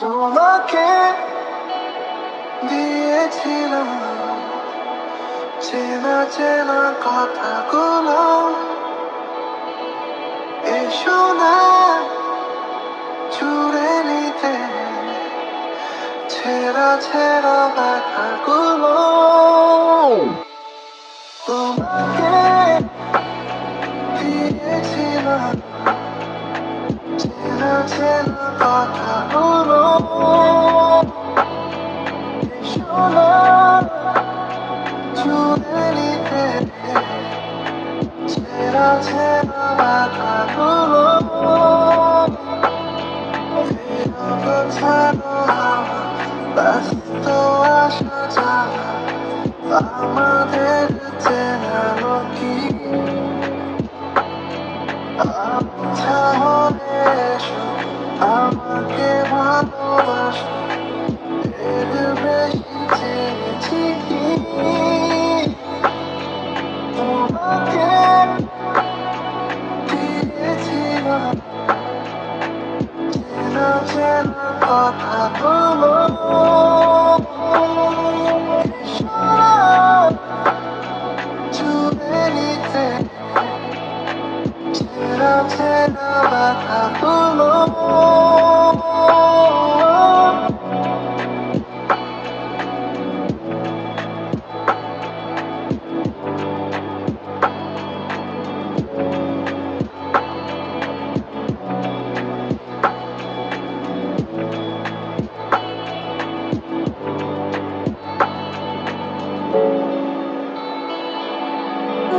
তোমাকে দিয়েছিলাম। চেনা চেনা কথাগুলো এসো না ছুড়ে নিতে। ছেঁড়া ছেঁড়া ব্যথাগুলো চেনা কথাগুলো না ছুড়ে নিতে ছেঁড়া ছেঁড়া ব্যথাগুলো ফেরো ব্যস্ত আসা আমাদের চেনালো কি আমাকে ভালোবাসো ছেঁড়া ছেঁড়া ব্যথাগুলো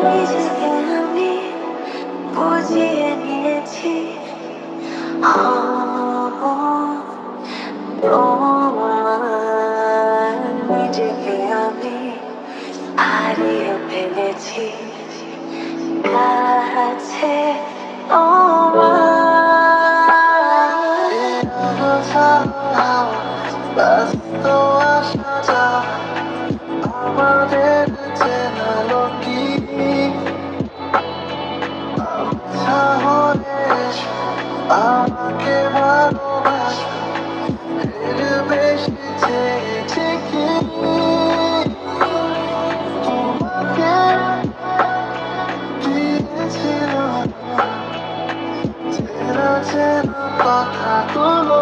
নিজেকে আমি বুঝিয়ে নিয়েছি। তোমার নিজেকে আমি হারিয়ে ফেলেছি। কাছে আমাদের আমাকে ভালোবাসো বেশি চেয়েছি কি তোমাকে। দিয়েছিল চেনা চেনা কথাগুলো